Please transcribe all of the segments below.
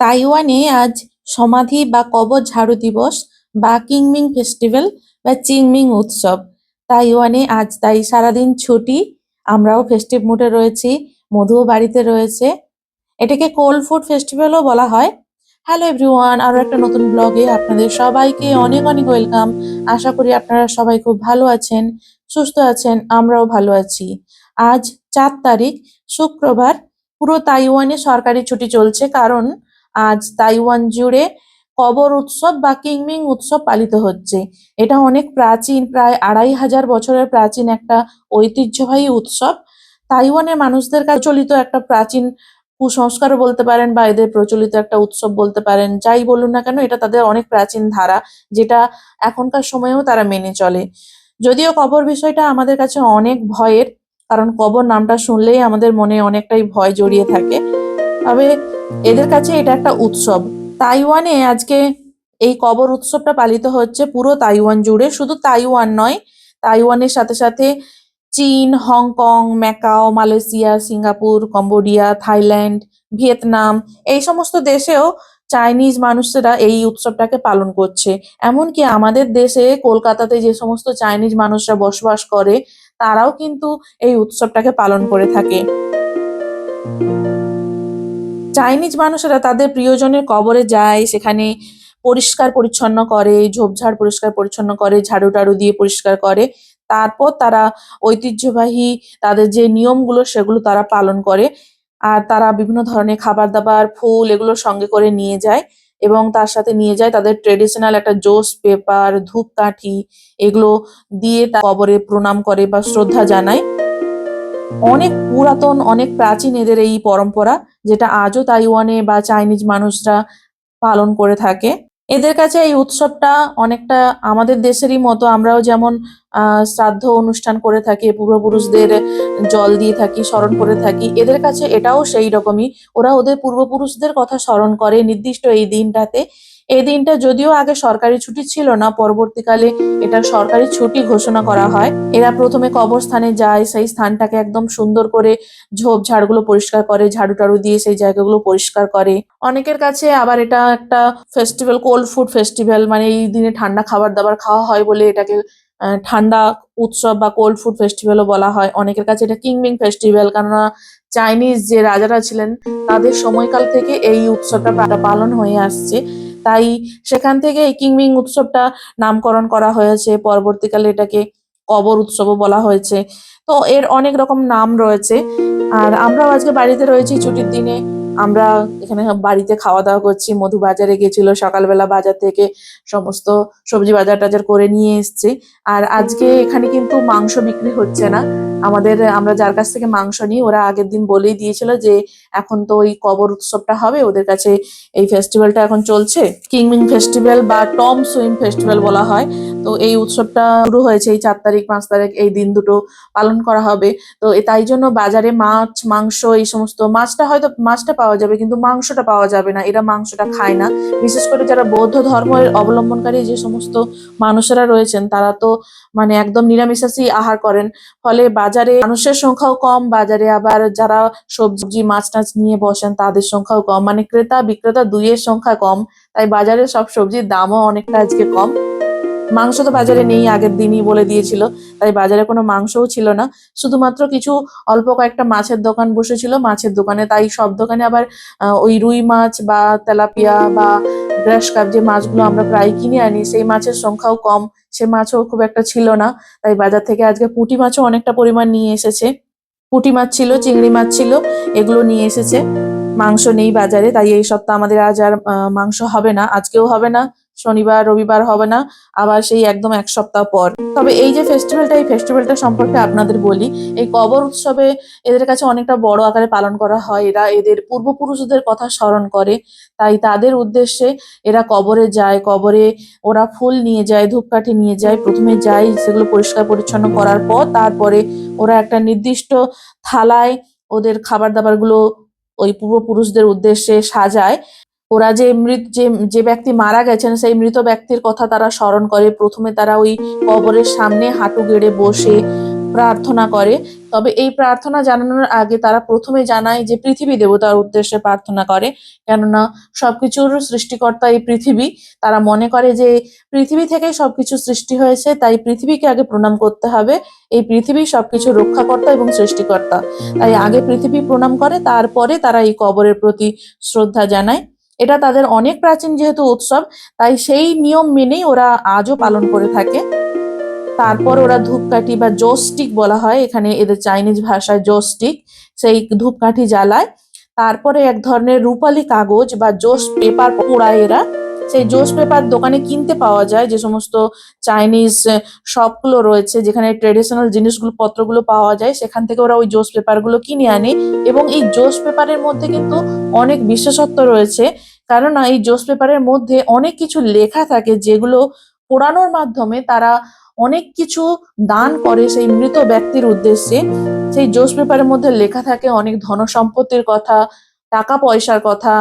তাইওয়ানে আজ সমাধি বা কবর ঝাড়ু দিবস বা কিংমিং ফেস্টিভ্যাল বা চিংমিং উৎসব। তাইওয়ানে আজ তাই সারাদিন ছুটি। আমরাও ফেস্টিভ মুডে রয়েছি, মধুও বাড়িতে রয়েছে। এটাকে কোল্ড ফুড ফেস্টিভ্যালও বলা হয়। হ্যালো এভরিওয়ান আরও একটা নতুন ব্লগে আপনাদের সবাইকে অনেক অনেক ওয়েলকাম আশা করি আপনারা সবাই খুব ভালো আছেন, সুস্থ আছেন, আমরাও ভালো আছি। আজ চার তারিখ, শুক্রবার। পুরো তাইওয়ানে সরকারি ছুটি চলছে, কারণ আজ তাইওয়ান জুড়ে কবর উৎসব বা কিংমিং উৎসব পালিত হচ্ছে। এটা অনেক প্রাচীন, প্রায় আড়াই হাজার বছরের প্রাচীন একটা ঐতিহ্যবাহী উৎসব। তাইওয়ানের মানুষদের কাছে চলিত একটা প্রাচীন কুসংস্কারও বলতে পারেন বা এদের প্রচলিত একটা উৎসব বলতে পারেন। যাই বলুন না কেন, এটা তাদের অনেক প্রাচীন ধারা যেটা এখনকার সময়েও তারা মেনে চলে। যদিও কবর বিষয়টা আমাদের কাছে অনেক ভয়ের, কারণ কবর নামটা শুনলেই আমাদের মনে অনেকটাই ভয় জড়িয়ে থাকে। তবে এদের কাছে এটা একটা উৎসব। তাইওয়ানে আজকে এই কবর উৎসবটা পালিত হচ্ছে পুরো তাইওয়ান জুড়ে। শুধু তাইওয়ান নয়, তাইওয়ানের সাথে সাথে চীন, Hong Kong, Macau, Malaysia, Singapore, Cambodia, Thailand, Vietnam এই সমস্ত দেশেও চাইনিজ মানুষেরা এই উৎসবটাকে পালন করছে। এমনকি আমাদের দেশে কলকাতাতে যে সমস্ত চাইনিজ মানুষরা বসবাস করে, তারাও কিন্তু এই উৎসবটাকে পালন করে থাকে। চাইনিজ মানুষেরা তাদের প্রিয়জনের কবরে যায় সেখানে পরিষ্কার পরিচ্ছন্ন করে ঝোপঝাড় পরিষ্কার পরিচ্ছন্ন করে ঝাড়ু টাড়ু দিয়ে পরিষ্কার করে। তারপর তারা ঐতিহ্যবাহী তাদের যে নিয়মগুলো সেগুলো তারা পালন করে। আর তারা বিভিন্ন ধরনের খাবার দাবার ফুল এগুলো সঙ্গে করে নিয়ে যায় এবং তার সাথে নিয়ে যায় তাদের ট্রেডিশনাল একটা জোস পেপার ধূপকাঠি এগুলো দিয়ে তা কবরে প্রণাম করে বা শ্রদ্ধা জানায়। অনেক পুরাতন, অনেক প্রাচীন এদের এই পরম্পরা, যেটা আজও তাইওয়ানে বা চাইনিজ মানুষরা পালন করে থাকে। এদের কাছে এই উৎসবটা অনেকটা আমাদের দেশেরই মতো, আমরাও যেমন শ্রাদ্ধ অনুষ্ঠান করে থাকি, পূর্বপুরুষদের জল দিয়ে থাকি, স্মরণ করে থাকি, এদের কাছে এটাও সেই রকমই। ওরা ওদের পূর্বপুরুষদের কথা স্মরণ করে নির্দিষ্ট এই দিনটাতে। এই দিনটা যদিও আগে সরকারি ছুটি ছিল না, পরবর্তীকালে এটা সরকারি ছুটি ঘোষণা করা হয়। এরা প্রথমে কবরস্থানে যায়, সেই স্থানটাকে একদম সুন্দর করে ঝোপ ঝাড়গুলো পরিষ্কার করে, ঝাড়ু টাড়ু দিয়ে সেই জায়গাগুলো পরিষ্কার করে। অনেকের কাছে আবার এটা একটা ফেস্টিভ্যাল কোল্ড ফুড ফেস্টিভ্যাল মানে এই দিনে ঠান্ডা খাবার দাবার খাওয়া হয় বলে এটাকে ঠান্ডা উৎসব বা কোল্ড ফুড ফেস্টিভ্যালও বলা হয়। অনেকের কাছে এটা কিংমিং ফেস্টিভ্যাল কেননা চাইনিজ যে রাজারা ছিলেন, তাদের সময়কাল থেকে এই উৎসবটা পালন হয়ে আসছে। তাই সেখান থেকে কিংমিং উৎসবটা নামকরণ করা হয়েছে। পরবর্তীকালে এটাকে কবর উৎসবও বলা হয়েছে। তো এর অনেক রকম নাম রয়েছে। আর আমরাও আজকে বাড়িতে রয়েছি ছুটির দিনে। আমরা এখানে বাড়িতে খাওয়া দাওয়া করছি, মধু বাজারে গেছিল, সকালবেলা বাজার থেকে সমস্ত সবজি বাজার টাজার করে নিয়ে এসেছি। আর আজকে এখানে কিন্তু মাংস বিক্রি হচ্ছে না। আমাদের, আমরা যার কাছ থেকে মাংস নিই, ওরা আগের দিন বলেই দিয়েছিল যে এখন তো ওই কবর উৎসবটা হবে, ওদের কাছে এই ফেস্টিভ্যালটা এখন চলছে। কিংমিং ফেস্টিভ্যাল বা টম সুইম ফেস্টিভ্যাল বলা হয়। তো এই উৎসবটা শুরু হয়েছে এই চার তারিখ, পাঁচ তারিখ, এই দিন দুটো পালন করা হবে। তো তাই জন্য বাজারে মাছ, মাংস, এই সমস্ত মাছটা হয়তো, মাছটা পাওয়া যাবে, কিন্তু মাংসটা পাওয়া যাবে না, এরা মাংসটা খায় না। বিশেষ করে যারা বৌদ্ধ ধর্মের অবলম্বনকারী যে সমস্ত মানুষেরা রয়েছেন, তারা তো মানে একদম নিরামিষাশী আহার করেন। ফলে বাজারে মানুষের সংখ্যাও কম, বাজারে আবার যারা সবজি, মাছ টাছ নিয়ে বসেন, তাদের সংখ্যাও কম। মানে ক্রেতা বিক্রেতা দুইয়ের সংখ্যা কম, তাই বাজারে সব সবজির দামও অনেকটা আজকে কম। মাংস তো বাজারে নেই, আগের দিনই বলে দিয়েছিল। তাই বাজারে কোনো মাংসও ছিল না। শুধুমাত্র কিছু অল্প কয়েকটা মাছের দোকান বসেছিল। মাছের দোকানে তাই সব দোকানে আবার ওই রুই মাছ বা তেলাপিয়া বা গ্রাস কাপ যে মাছগুলো আমরা প্রায় কিনে আনি, সেই মাছের সংখ্যাও কম। সে মাছও খুব একটা ছিল না। তাই বাজার থেকে আজকে পুঁটি মাছও অনেকটা পরিমাণ নিয়ে এসেছে। পুঁটি মাছ ছিল, চিংড়ি মাছ ছিল, এগুলো নিয়ে এসেছে। মাংস নেই বাজারে, তাই এই সপ্তাহ আমাদের আজ আর মাংস হবে না, আজকেও হবে না। শনিবার, রবিবার হবে না, আবার সেই একদম এক সপ্তাহ পর। তবে এই যে ফেস্টিভ্যালটা এই ফেস্টিভ্যালটা সম্পর্কে আপনাদের বলি, এই কবর উৎসবে এদের কাছে অনেকটা বড় আকারে পালন করা হয়। এরা এদের পূর্বপুরুষদের কথা স্মরণ করে, তাই তাদের উদ্দেশ্যে এরা কবরে যায়। কবরে ওরা ফুল নিয়ে যায়, ধূপকাঠি নিয়ে যায়, প্রথমে যায় সেগুলো পরিষ্কার পরিচ্ছন্ন করার পর তারপরে ওরা একটা নির্দিষ্ট থালায় ওদের খাবার দাবারগুলো ওই পূর্বপুরুষদের উদ্দেশ্যে সাজায়। ওরা যে মৃত, যে যে ব্যক্তি মারা গেছেন, সেই মৃত ব্যক্তির কথা তারা স্মরণ করে। প্রথমে তারা ওই কবরের সামনে হাঁটু গেড়ে বসে প্রার্থনা করে। তবে এই প্রার্থনা জানানোর আগে তারা প্রথমে জানায় যে পৃথিবী দেবতার উদ্দেশ্যে প্রার্থনা করে। কেননা সবকিছুর সৃষ্টিকর্তা এই পৃথিবী। তারা মনে করে যে পৃথিবী থেকেই সবকিছু সৃষ্টি হয়েছে, তাই পৃথিবীকে আগে প্রণাম করতে হবে। এই পৃথিবী সবকিছু রক্ষাকর্তা এবং সৃষ্টিকর্তা। তাই আগে পৃথিবী প্রণাম করে, তারপরে তারা এই কবরের প্রতি শ্রদ্ধা জানায়। এটা তাদের অনেক প্রাচীন যেহেতু উৎসব, তাই সেই নিয়ম মেনেই ওরা আজও পালন করে থাকে। তারপর ওরা ধূপকাঠি বা জোস্টিক বলা হয়, এখানে এদের চাইনিজ ভাষায় জোস্টিক সেই ধূপকাঠি জ্বালায়। তারপরে এক ধরনের রূপালী কাগজ বা জোস পেপার পোড়ায় এরা। সেই জোস পেপার দোকানে কিনতে পাওয়া যায়, যে সমস্ত চাইনিজ শপগুলো রয়েছে, যেখানে ট্রেডিশনাল জিনিসগুলো, পত্রগুলো পাওয়া যায়, সেখান থেকে ওরা ওই জোস পেপারগুলো কিনে আনে। এবং এই জোস পেপারের মধ্যে কিন্তু অনেক বিশেষত্ব রয়েছে। কারণ এই জোস পেপারের মধ্যে অনেক কিছু লেখা থাকে, যেগুলো পোড়ানোর মাধ্যমে তারা অনেক কিছু দান করে সেই মৃত ব্যক্তির উদ্দেশ্যে। সেই জোস পেপারের মধ্যে লেখা থাকে অনেক ধন সম্পত্তির কথা, টাকা পয়সার কথা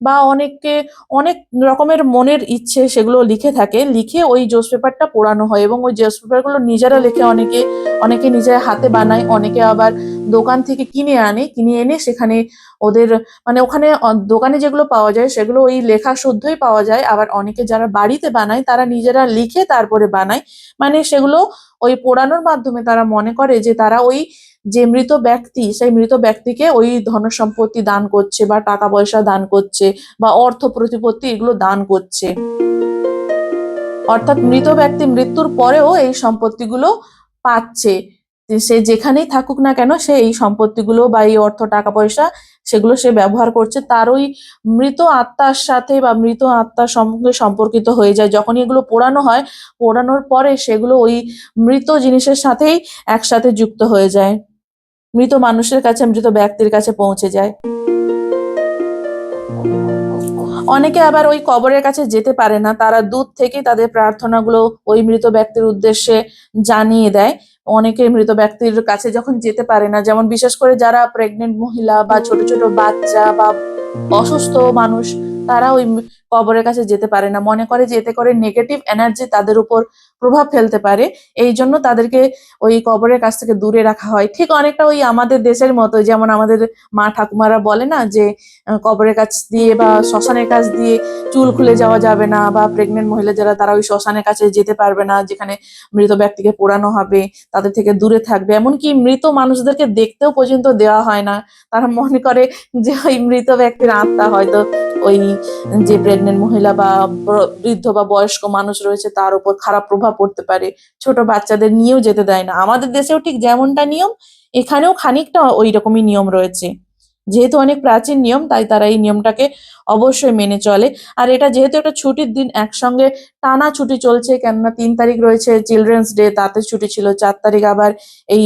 বা অনেককে, অনেক রকমের মনের ইচ্ছে সেগুলো লিখে থাকে, লিখে ওই জোস পেপারটা পোড়ানো হয় এবং ওই জোস পেপারগুলো নিজেরা লেখে অনেকে অনেকে নিজের হাতে বানায়, অনেকে আবার দোকান থেকে কিনে আনে, কিনে এনে সেখানে ওদের মানে ওখানে দোকানে যেগুলো পাওয়া যায় সেগুলো ওই লেখা শুদ্ধই পাওয়া যায়, আবার অনেকে যারা বাড়িতে বানায় তারা নিজেরা লিখে তারপরে বানায়। মানে সেগুলো ওই পোড়ানোর মাধ্যমে তারা মনে করে যে তারা ওই যে মৃত ব্যক্তি, সেই মৃত ব্যক্তিকে ওই ধন সম্পত্তি দান করছে বা টাকা পয়সা দান করছে বা অর্থ প্রতিপত্তি এগুলো দান করছে। অর্থাৎ মৃত ব্যক্তি মৃত্যুর পরেও এই সম্পত্তিগুলো পাচ্ছে। সে যেখানেই থাকুক না কেন সে এই সম্পত্তিগুলো বা এই অর্থ, টাকা পয়সা সেগুলো সে ব্যবহার করছে। তার ওই মৃত আত্মার সাথে বা মৃত আত্মার সঙ্গে সম্পর্কিত হয়ে যায়। যখন এগুলো পোড়ানো হয়, পোড়ানোর পরে সেগুলো ওই মৃত জিনিসের সাথেই একসাথে যুক্ত হয়ে যায়। মৃত মানুষের কাছে, মৃত ব্যক্তির কাছে পৌঁছে যায়। অনেকে আবার ওই কবরের কাছে যেতে পারে না। তারা দূর থেকে তাদের প্রার্থনাগুলো ওই মৃত ব্যক্তির উদ্দেশ্যে জানিয়ে দেয়। অনেকে মৃত ব্যক্তির কাছে যখন যেতে পারে না, যেমন বিশেষ করে যারা প্রেগনেন্ট মহিলা বা ছোট ছোট বাচ্চা বা অসুস্থ মানুষ, তারা ওই কবরের কাছে যেতে পারে না। মনে করে যে এতে করে নেগেটিভ এনার্জি তাদের উপর প্রভাব ফেলতে পারে। এই জন্য তাদেরকে ওই কবরের কাছ থেকে দূরে রাখা হয়। ঠিক অনেকটা ওই আমাদের দেশের মতো, যেমন আমাদের মা ঠাকুমারা বলে না যে কবরের কাছ দিয়ে বা শ্মশানের কাছ দিয়ে চুল খুলে যাওয়া যাবে না বা প্রেগনেন্ট মহিলা যারা, তারা ওই শ্মশানের কাছে যেতে পারবে না, যেখানে মৃত ব্যক্তিকে পোড়ানো হবে, তাদের থেকে দূরে থাকবে। এমনকি মৃত মানুষদেরকে দেখতেও পর্যন্ত দেওয়া হয় না। তারা মনে করে যে ওই মৃত ব্যক্তির আত্মা হয়তো ওই যে প্রেগনেন্ট মহিলা বা বৃদ্ধ বা বয়স্ক মানুষ রয়েছে, তার উপর খারাপ প্রভাব পড়তে পারে। ছোট বাচ্চাদের নিয়েও যেতে দেয় না। আমাদের দেশেও ঠিক যেমনটা নিয়ম, এখানেও খানিকটা ওই রকমই নিয়ম রয়েছে। যেহেতু অনেক প্রাচীন নিয়ম, তাই তারা এই নিয়মটাকে অবশ্যই মেনে চলে। আর এটা যেহেতু একটা ছুটির দিন, একসঙ্গে টানা ছুটি চলছে, কেননা তিন তারিখ রয়েছে চিলড্রেন্স ডে তাতে ছুটি ছিল। চার তারিখ আবার এই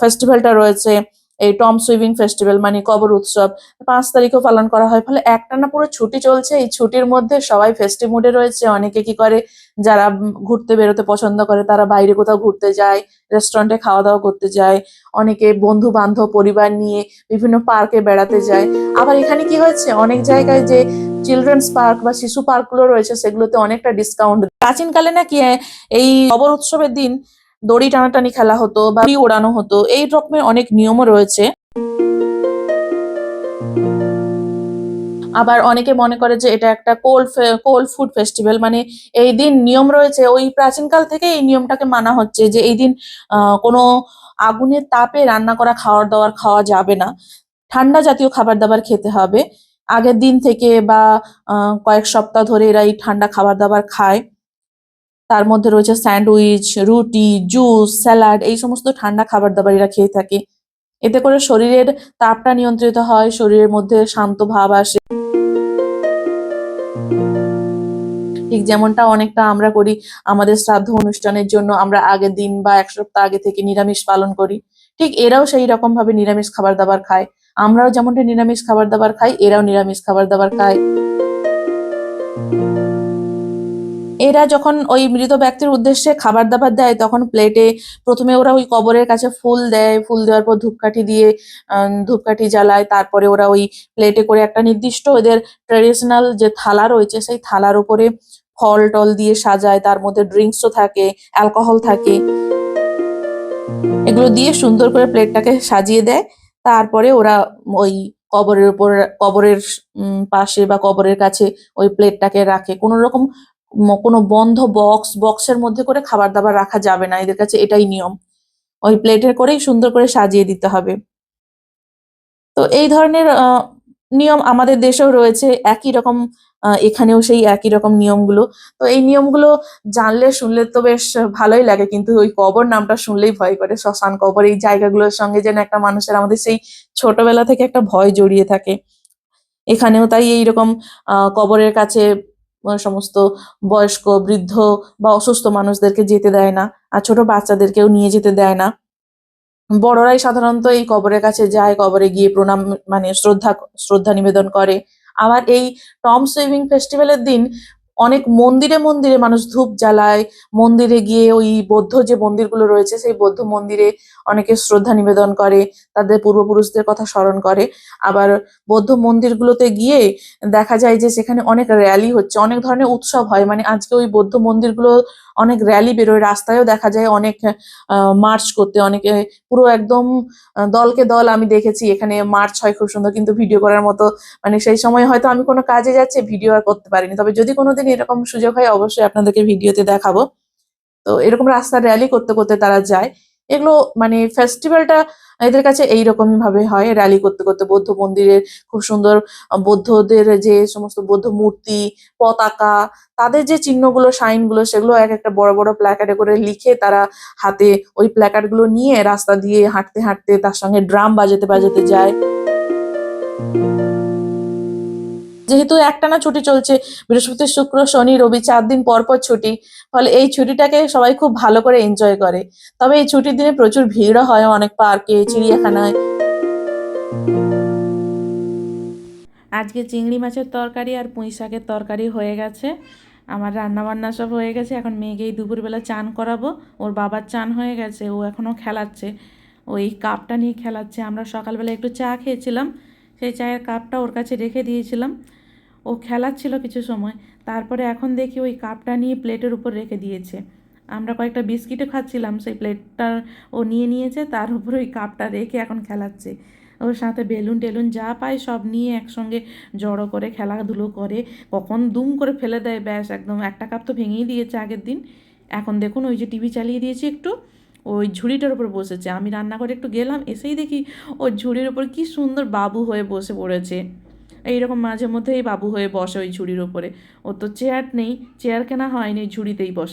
ফেস্টিভ্যালটা রয়েছে। এই টম সুইভিং ফেস্টিভ্যাল মানে কবর উৎসব, পাঁচ তারিখও পালন করা হয়। ফলে একটানা পুরো ছুটি চলছে। এই ছুটির মধ্যে সবাই ফেস্টিভ মুডে রয়েছে। অনেকে কি করে, যারা ঘুরতে বেরোতে পছন্দ করে, তারা বাইরে কোথাও ঘুরতে যায় রেস্টুরেন্টে খাওয়া দাওয়া করতে যায়। অনেকে বন্ধু বান্ধব পরিবার নিয়ে বিভিন্ন পার্কে বেড়াতে যায়। আবার এখানে কি হয়েছে? অনেক জায়গায় যে চিলড্রেন্স পার্ক বা শিশু পার্কগুলো রয়েছে, সেগুলোতে অনেকটা ডিসকাউন্ট প্রাচীনকালে নাকি এই কবর উৎসবের দিন দড়ি টানাটানি খেলা হতো বা ওড়ানো হতো, এই রকমের অনেক নিয়মও রয়েছে। আবার অনেকে মনে করে যে এটা একটা কোল্ড কোল্ড ফুড ফেস্টিভ্যাল মানে এই দিন নিয়ম রয়েছে, ওই প্রাচীনকাল থেকে এই নিয়মটাকে মানা হচ্ছে যে এই দিন কোনো আগুনের তাপে রান্না করা খাবার দাবার খাওয়া যাবে না। ঠান্ডা জাতীয় খাবার দাবার খেতে হবে। আগের দিন থেকে বা কয়েক সপ্তাহ ধরে এরা এই ঠান্ডা খাবার দাবার খায়। তার মধ্যে রয়েছে স্যান্ডউইচ, রুটি, জুস, স্যালাড, এই সমস্ত ঠান্ডা খাবার দাবার এরা খেয়ে থাকে। এতে করে শরীরের তাপটা নিয়ন্ত্রিত হয়, শরীরের মধ্যে শান্ত ভাব আসে। ঠিক যেমনটা অনেকটা আমরা করি আমাদের শ্রাদ্ধ অনুষ্ঠানের জন্য, আমরা আগের দিন বা এক সপ্তাহ আগে থেকে নিরামিষ পালন করি। ঠিক এরাও সেই রকম ভাবে নিরামিষ খাবার দাবার খায়। আমরাও যেমনটা নিরামিষ খাবার দাবার খাই, এরাও নিরামিষ খাবার দাবার খায়। এরা যখন ওই মৃত ব্যক্তির উদ্দেশ্যে খাবার দাবার দেয়, তখন প্লেটে প্রথমে ওরা ওই কবরের কাছে ফুল দেয়। ফুল দেওয়ার পর ধূপকাঠি দিয়ে ধূপকাঠি জ্বালায়। তারপরে ওরা ওই প্লেটে করে একটা নির্দিষ্ট ওদের ট্রেডিশনাল যে থালা রয়েছে, সেই থালার উপরে ফল টল দিয়ে সাজায়। তার মধ্যে ড্রিঙ্কসও থাকে অ্যালকোহল থাকে। এগুলো দিয়ে সুন্দর করে প্লেটটাকে সাজিয়ে দেয়। তারপরে ওরা ওই কবরের উপর, কবরের পাশে বা কবরের কাছে ওই প্লেটটাকে রাখে। কোনো রকম কোনো বন্ধ বক্স বক্সের মধ্যে করে খাবার দাবার রাখা যাবে না। এদের কাছে এটাই নিয়ম। ওই প্লেটের করেই সুন্দর করে সাজিয়ে দিতে হবে। তো এই ধরনের নিয়ম আমাদের দেশেও রয়েছে। একই রকম এখানেও সেই একই রকম নিয়মগুলো। তো এই নিয়মগুলো জানলে, শুনলে তো বেশ ভালোই লাগে। কিন্তু ওই কবর নামটা শুনলেই ভয় করে। শ্মশান কবর, এই জায়গাগুলোর সঙ্গে যেন একটা মানুষের আমাদের সেই ছোটবেলা থেকে একটা ভয় জড়িয়ে থাকে। এখানেও তাই এইরকম কবরের কাছে সমস্ত বয়স্ক, বৃদ্ধ বা অসুস্থ মানুষদেরকে যেতে দেয় না আর ছোট বাচ্চাদেরকেও নিয়ে যেতে দেয় না। বড়রাই সাধারণত এই কবরের কাছে যায়, কবরে গিয়ে প্রণাম মানে শ্রদ্ধা শ্রদ্ধা নিবেদন করে। আবার এই টম সুইমিং ফেস্টিভ্যালের দিন অনেক মন্দিরে মন্দিরে মানুষ ধূপ জ্বালায়, মন্দিরে গিয়ে ওই বৌদ্ধ যে মন্দিরগুলো রয়েছে, সেই বৌদ্ধ মন্দিরে অনেকে শ্রদ্ধা নিবেদন করে, তাদের পূর্বপুরুষদের কথা স্মরণ করে। আবার বৌদ্ধ মন্দিরগুলোতে গিয়ে দেখা যায় যে সেখানে অনেক র্যালি হচ্ছে, অনেক ধরনের উৎসব হয়। মানে আজকে ওই বৌদ্ধ মন্দিরগুলো অনেক র্যালি বেরোয়, রাস্তায়ও দেখা যায় অনেক মার্চ করতে, অনেকে পুরো একদম দলকে দল আমি দেখেছি, এখানে মার্চ হয় খুব সুন্দর, কিন্তু ভিডিও করার মতো মানে সেই সময় হয়তো আমি কোনো কাজে যাচ্ছি ভিডিও আর করতে পারিনি। তবে যদি কোনোদিন এরকম সুযোগ হয়, অবশ্যই আপনাদেরকে ভিডিওতে দেখাবো। তো এরকম রাস্তার র্যালি করতে করতে তারা যায়। এগুলো মানে ফেস্টিভ্যালটা এদের কাছে এইরকমই ভাবে হয় র্যালি করতে করতে বৌদ্ধ মন্দিরের খুব সুন্দর বৌদ্ধদের যে সমস্ত বৌদ্ধ মূর্তি, পতাকা, তাদের যে চিহ্নগুলো, সাইনগুলো, সেগুলো এক একটা বড় বড় প্ল্যাকার্ডে করে লিখে তারা হাতে ওই প্ল্যাকার্ডগুলো নিয়ে রাস্তা দিয়ে হাঁটতে হাঁটতে তার সঙ্গে ড্রাম বাজাতে বাজাতে যায়। যেহেতু একটানা ছুটি চলছে, বৃহস্পতি, শুক্র, শনি, রবি চার দিন পর পর ছুটি, ফলে এই ছুটিটাকে সবাই খুব ভালো করে এনজয় করে। তবে এই ছুটির দিনে প্রচুর ভিড়ও হয় অনেক পার্কে চিড়িয়াখানায়। আজকে চিংড়ি মাছের তরকারি আর পুঁই শাকের তরকারি হয়ে গেছে। আমার রান্না বান্না সব হয়ে গেছে। এখন মেয়েকেই দুপুরবেলা চান করাবো। ওর বাবার চান হয়ে গেছে, ও এখনও খেলাচ্ছে। ওই কাপটা নিয়ে খেলাচ্ছে। আমরা সকালবেলা একটু চা খেয়েছিলাম। সেই চায়ের কাপটা ওর কাছে রেখে দিয়েছিলাম। ও খেলাচ্ছিল কিছু সময়। তারপরে এখন দেখি ওই কাপটা নিয়ে প্লেটের উপর রেখে দিয়েছে। আমরা কয়েকটা বিস্কিটও খাচ্ছিলাম, সেই প্লেটটা ও নিয়ে নিয়েছে, তার উপরে ওই কাপটা রেখে এখন খেলাচ্ছে। ওর সাথে বেলুন টেলুন যা পায় সব নিয়ে একসঙ্গে জড়ো করে, খেলাধুলো করে, কখন দুম করে ফেলে দেয়, ব্যাস একদম। একটা কাপ তো ভেঙেই দিয়েছে আগের দিন। এখন দেখুন ওই যে টিভি চালিয়ে দিয়েছি একটু, ওই ঝুড়িটার উপর বসেছে। আমি রান্নাঘরে একটু গেলাম, এসেই দেখি ওই ঝুড়ির উপর কি সুন্দর বাবু হয়ে বসে পড়েছে। এইরকম মাঝে মধ্যেই বাবু হয়ে বসে ওই ঝুড়ির ওপরে। ও তো চেয়ার নেই চেয়ার কেনা হয়নি, ঝুড়িতেই বসে।